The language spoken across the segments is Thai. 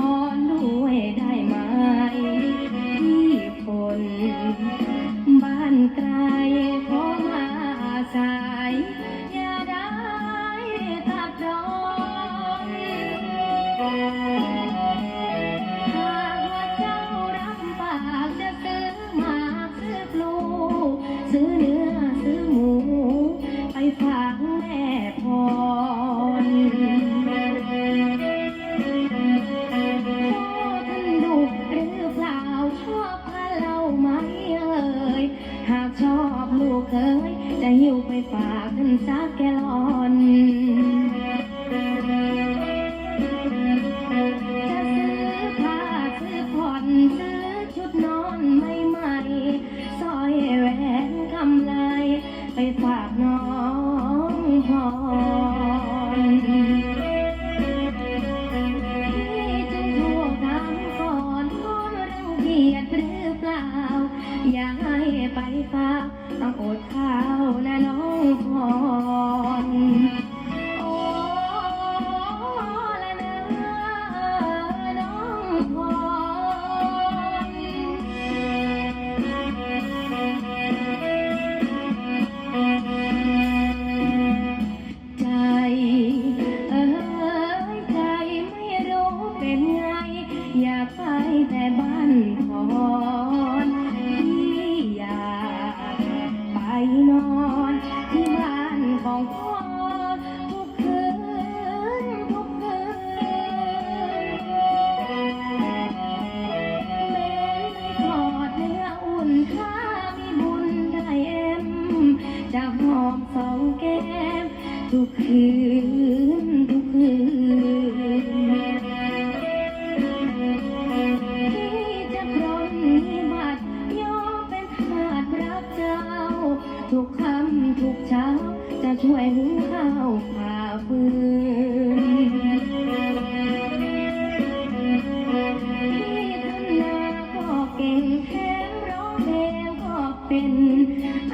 home. ยฝากท่านสักแกลอนจะซื้อผ้าซื้อผ่อนซื้อชุดนอนใหม่ๆสร้อยแหวนกำไลไปฝากน้องพรพี่จึงโทรถามก่อนพ่อรัเกียจหรือเปล่า อย่าให้ไปเปาต้องอดข้าวนะน้อง พร แก้มทุกคืนทุกคืนที่จะปรนนิบัติยอมเป็นทาสรักเจ้า ทุกคำทุกเช้าจะช่วยหุงข้าวผ่าฟืน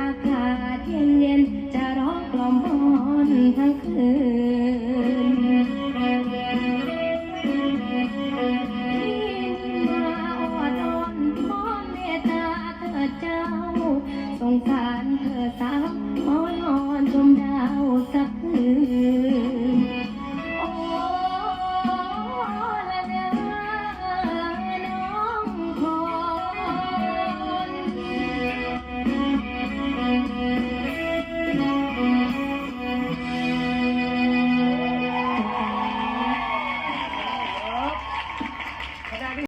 อากาศเย็นเย็นจะร้องกล่อมอ่อนทั้งคืนมาอดอ่อนขอเมตตาเถิดเจ้า สงสารเธอสาวอ้อนอ่อนชมดาวสักคืน